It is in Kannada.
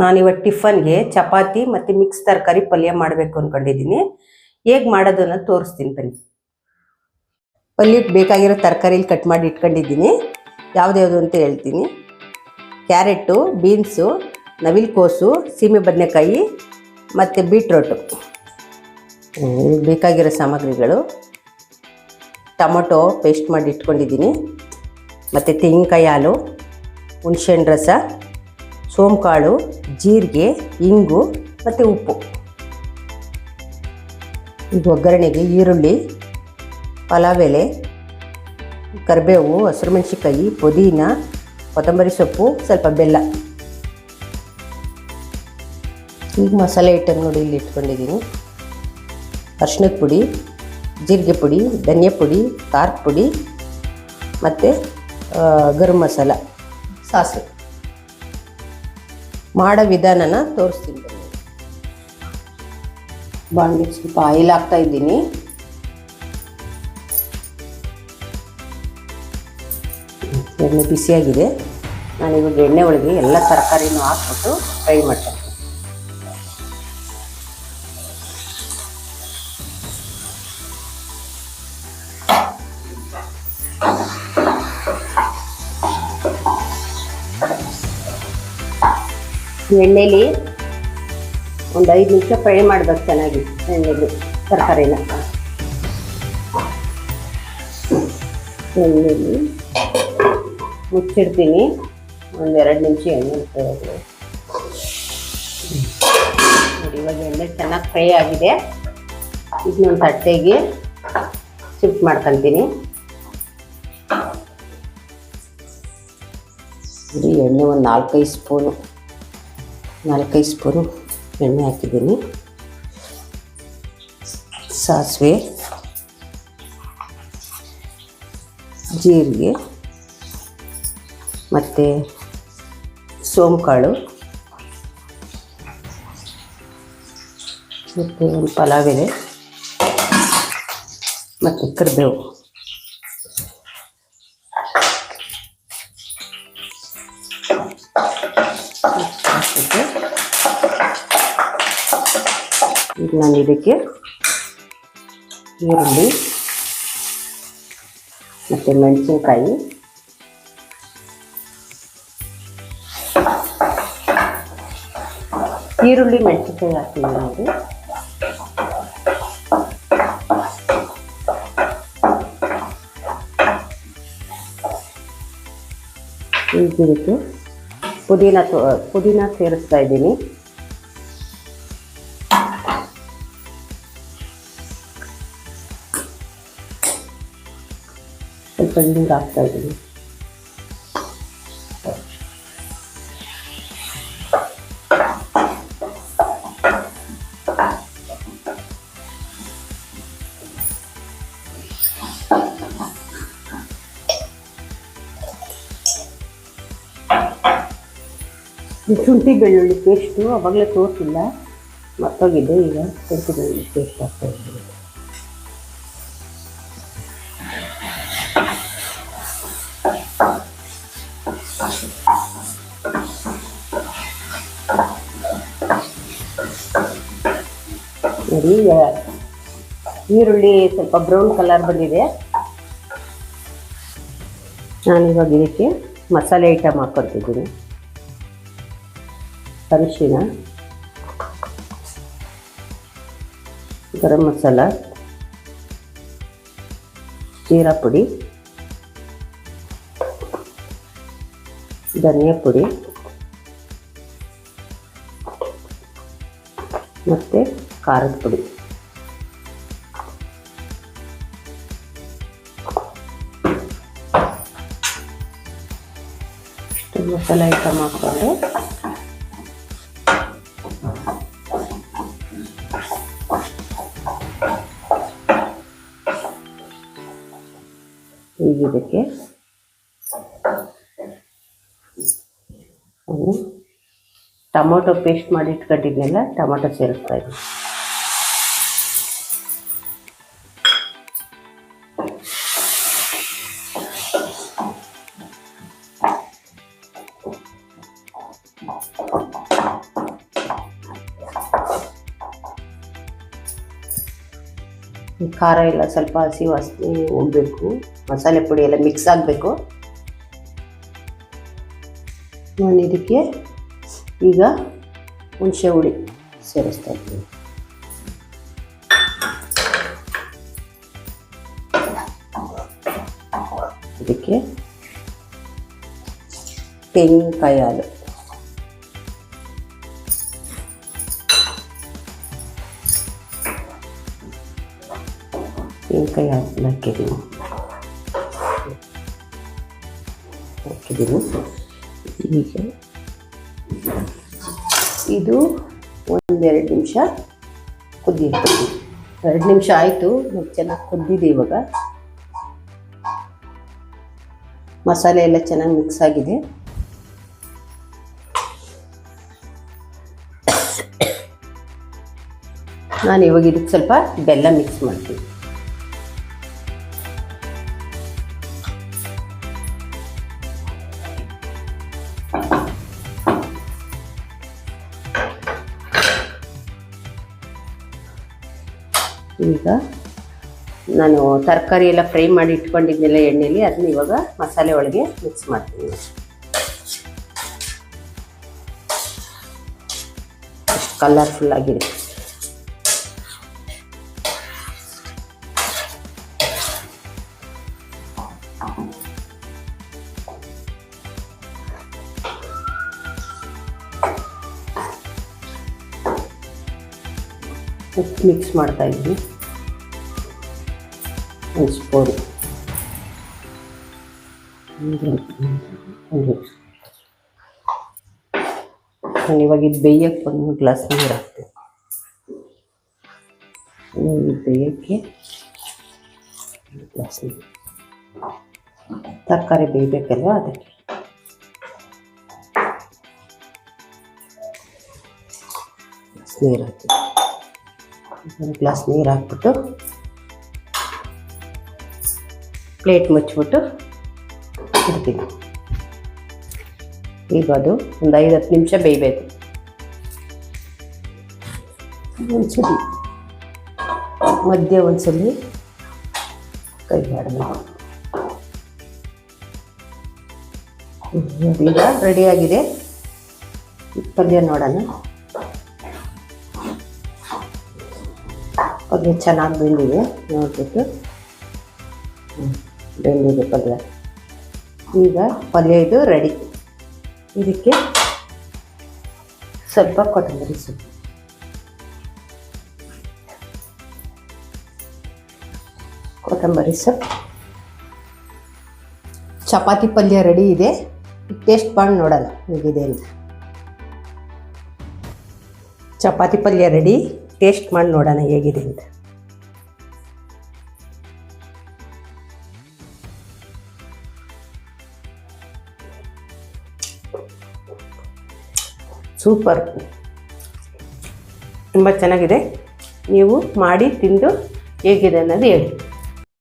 ನಾನಿವತ್ತು ಟಿಫನ್ಗೆ ಚಪಾತಿ ಮತ್ತು ಮಿಕ್ಸ್ ತರಕಾರಿ ಪಲ್ಯ ಮಾಡಬೇಕು ಅಂದ್ಕೊಂಡಿದ್ದೀನಿ ಹೇಗೆ ಮಾಡೋದನ್ನ ತೋರಿಸ್ತೀನಿ ಬನ್ನಿ. ಪಲ್ಯಕ್ಕೆ ಬೇಕಾಗಿರೋ ತರಕಾರಿಲಿ ಕಟ್ ಮಾಡಿ ಇಟ್ಕೊಂಡಿದ್ದೀನಿ. ಯಾವ್ದ್ಯಾವುದು ಅಂತ ಹೇಳ್ತೀನಿ. ಕ್ಯಾರೆಟು, ಬೀನ್ಸು, ನವಿಲುಕೋಸು, ಸೀಮೆ ಬದನೆಕಾಯಿ ಮತ್ತು ಬೀಟ್ರೋಟು. ಬೇಕಾಗಿರೋ ಸಾಮಗ್ರಿಗಳು. ಟೊಮೊಟೊ ಪೇಸ್ಟ್ ಮಾಡಿ ಇಟ್ಕೊಂಡಿದ್ದೀನಿ. ಮತ್ತು ತೆಂಗಿನಕಾಯಿ ಹಾಲು, ಹುಣ್ಸೆಹಣ್ಣು ರಸ. ಸೋಂಕಾಳು, ಜೀರಿಗೆ, ಇಂಗು ಮತ್ತು ಉಪ್ಪು. ಈಗ ಒಗ್ಗರಣೆಗೆ ಈರುಳ್ಳಿ ಪಲಾವ್ ಎಲೆ ಕರಿಬೇವು ಹಸಿರು ಮೆಣಸಿನ್ಕಾಯಿ ಪುದೀನ, ಕೊತ್ತಂಬರಿ ಸೊಪ್ಪು, ಸ್ವಲ್ಪ ಬೆಲ್ಲ. ಈಗ ಮಸಾಲೆ ಐಟಮ್ ನೋಡಿ ಇಲ್ಲಿ ಇಟ್ಕೊಂಡಿದ್ದೀನಿ. ಅರ್ಶಿನದ ಪುಡಿ, ಜೀರಿಗೆ ಪುಡಿ, ಧನಿಯಾ ಪುಡಿ, ಖಾರದ ಪುಡಿ ಮತ್ತು ಗರಂ ಮಸಾಲ, ಸಾಸಿವೆ. ಮಾಡೋ ವಿಧಾನನ ತೋರಿಸ್ತೀನಿ. ಬನ್ನಿ ಸ್ವಲ್ಪ ಆಯಿಲ್ ಹಾಕ್ತಾ ಇದ್ದೀನಿ. ಎಣ್ಣೆ ಬಿಸಿಯಾಗಿದೆ. ನಾನು ಇವಾಗ ಎಣ್ಣೆ ಒಳಗೆ ಎಲ್ಲ ತರಕಾರಿನೂ ಹಾಕ್ಬಿಟ್ಟು ಫ್ರೈ ಮಾಡ್ತೀನಿ. ಎಣ್ಣೆಲಿ ಒಂದು ಐದು ನಿಮಿಷ ಫ್ರೈ ಮಾಡಬೇಕು ಚೆನ್ನಾಗಿ ಎಣ್ಣೆಲಿ, ತರಕಾರಿನ. ಎಣ್ಣೆಲಿ ಮುಚ್ಚಿಡ್ತೀನಿ. ಒಂದೆರಡು ನಿಮಿಷ ಎಣ್ಣೆ ನೋಡಿ, ಇವಾಗ ಎಣ್ಣೆ ಚೆನ್ನಾಗಿ ಫ್ರೈ ಆಗಿದೆ. ಇದನ್ನೊಂದು ತಟ್ಟೆಗೆ ಶಿಫ್ಟ್ ಮಾಡ್ಕೊತೀನಿ. ಎಣ್ಣೆ ಒಂದು ನಾಲ್ಕೈದು ಸ್ಪೂನು. ನಾಲ್ಕೈದು ಸ್ಪೂನು ಎಣ್ಣೆ ಹಾಕಿದ್ದೀನಿ. ಸಾಸಿವೆ ಜೀರಿಗೆ ಮತ್ತು ಸೋಂಕಾಳು ಮತ್ತು ಒಂದು ಪಲಾವ್ ಇದೆ ಮತ್ತು ಕರಿಬೇವು. ನಾನು ಇದಕ್ಕೆ ಈರುಳ್ಳಿ ಮತ್ತು ಮೆಣಸಿನ್ಕಾಯಿ. ಈರುಳ್ಳಿ, ಮೆಣಸಿನ್ಕಾಯಿ ಹಾಕ್ತೀನಿ ನೋಡಿ ಈಗ ಇದಕ್ಕೆ ಪುದೀನ ಪುದೀನ ಸೇರಿಸ್ತಾ ಇದ್ದೀನಿ. ಹಿಂಗೆ ಹಾಕ್ತಾ ಇದ್ದೀನಿ ಶುಂಠಿ ಬೆಳ್ಳುಳ್ಳಿ ಪೇಸ್ಟು ಅವಾಗಲೇ ತೋರಿಸಿಲ್ಲ. ಮತ್ತೋಗಿದೆ ಈಗ ಶುಂಠಿ ಬೆಳ್ಳುಳ್ಳಿ ಪೇಸ್ಟ್ ಹಾಕ್ತಾ ಇದ್ದೀನಿ ನೋಡಿ ಈರುಳ್ಳಿ ಸ್ವಲ್ಪ ಬ್ರೌನ್ ಕಲರ್ ಬಂದಿದೆ. ನಾನು ಇವಾಗ ಇದಕ್ಕೆ ಮಸಾಲೆ ಐಟಮ್ ಹಾಕೊಳ್ತಿದ್ದೀನಿ. ಅರಿಶಿನ. ಗರಂ ಮಸಾಲ. ಜೀರಾ ಪುಡಿ. ಧನಿಯಾ ಪುಡಿ. ಮತ್ತು ಖಾರದ ಪುಡಿ ಮಸಾಲೆ ಐಟಮ್ ಹಾಕ್ಕೊಂಡು. ಈಗ ಇದಕ್ಕೆ ಟೊಮೊಟೊ ಪೇಸ್ಟ್ ಮಾಡಿ ಇಟ್ಕೊಂಡಿದ್ದೆಲ್ಲ ಟೊಮೊಟೊ ಸೇರಿಸ್ತಾ ಇದ್ದೀನಿ ಖಾರ ಎಲ್ಲ ಸ್ವಲ್ಪ ಹಸಿ ವಾಸನೆ ಹೋಗಬೇಕು ಮಸಾಲೆ ಪುಡಿ ಎಲ್ಲ ಮಿಕ್ಸ್ ಆಗಬೇಕು. ನಾನು ಇದಕ್ಕೆ ಈಗ ಹುಣಸೆ ಹುಳಿ ಸೇರಿಸ್ತಾ ಇದ್ದೀನಿ. ಇದಕ್ಕೆ ತೆಂಗಿನಕಾಯಿ ಹಾಲು. ಹಾಕಿ ಹಾಕಿದ್ದೀನಿ ಹಾಕಿದ್ದೀನಿ ಹೀಗೆ ಇದು ಒಂದೆರಡು ನಿಮಿಷ ಕುದಿಯಿರ್ತೀನಿ ಎರಡು ನಿಮಿಷ ಆಯಿತು ಚೆನ್ನಾಗಿ ಕುದ್ದಿದೆ ಇವಾಗ ಮಸಾಲೆ ಎಲ್ಲ ಚೆನ್ನಾಗಿ ಮಿಕ್ಸ್ ಆಗಿದೆ ನಾನು ಇವಾಗ ಇದಕ್ಕೆ ಸ್ವಲ್ಪ ಬೆಲ್ಲ ಮಿಕ್ಸ್ ಮಾಡ್ತೀನಿ ಈಗ ನಾನು ತರಕಾರಿ ಎಲ್ಲ ಫ್ರೈ ಮಾಡಿ ಇಟ್ಕೊಂಡಿದ್ದೆಲ್ಲ ಎಣ್ಣೆಲಿ, ಅದನ್ನ ಇವಾಗ ಮಸಾಲೆ ಒಳಗೆ ಮಿಕ್ಸ್ ಮಾಡ್ತೀನಿ. ಕಲರ್ಫುಲ್ ಆಗಿದೆ. ಉಪ್ಪು ಮಿಕ್ಸ್ ಮಾಡ್ತಾ ಇದ್ದೀನಿ. ಸ್ಪೂನ್ ನಾನು ಇವಾಗ ಇದು ಬೇಯಕ್ಕೆ ಒಂದು ಗ್ಲಾಸ್ ನೀರು ಹಾಕ್ತೀನಿ. ಬೇಯಕ್ಕೆ ಗ್ಲಾಸ್ ನೀರು. ತರಕಾರಿ ಬೇಯಬೇಕಲ್ವ ಅದಕ್ಕೆ? ಗ್ಲಾಸ್ ನೀರು ಹಾಕ್ತೀನಿ. ಒಂದು ಗ್ಲಾಸ್ ನೀರು ಹಾಕ್ಬಿಟ್ಟು ಪ್ಲೇಟ್ ಮುಚ್ಚಿಬಿಟ್ಟು ಇಡ್ತೀನಿ. ಈಗ ಅದು ಒಂದು ಐದು ಹತ್ತು ನಿಮಿಷ ಬೇಯಬೇಕು. ಒಂದ್ಸಲಿ ಮಧ್ಯೆ ಒಂದ್ಸಲಿ ಕೈ ಮಾಡಬೇಕು ಈಗ ರೆಡಿಯಾಗಿದೆ ಪಲ್ಯ ನೋಡೋಣ. ಪಲ್ಯ ಚೆನ್ನಾಗಿ ಬೆಂದಿದೆ, ನೋಡ್ಬಿಟ್ಟು. ಬೆಂದಿದೆ ಪಲ್ಯ. ಈಗ ಪಲ್ಯ ಇದು ರೆಡಿ ಇದಕ್ಕೆ ಸ್ವಲ್ಪ ಕೊತ್ತಂಬರಿ ಸೊಪ್ಪು. ಕೊತ್ತಂಬರಿ ಸೊಪ್ಪು. ಚಪಾತಿ ಪಲ್ಯ ರೆಡಿ ಇದೆ. ಟೇಸ್ಟ್ ಮಾಡಿ ನೋಡೋಣ ಹೇಗಿದೆ ಅಂತ. ಚಪಾತಿ ಪಲ್ಯ ರೆಡಿ ಟೇಸ್ಟ್ ಮಾಡಿ ನೋಡೋಣ ಹೇಗಿದೆ ಅಂತ. ಸೂಪರ್. ತುಂಬ ಚೆನ್ನಾಗಿದೆ. ನೀವು ಮಾಡಿ ತಿಂದು ಹೇಗಿದೆ ಅನ್ನೋದು ಹೇಳಿ.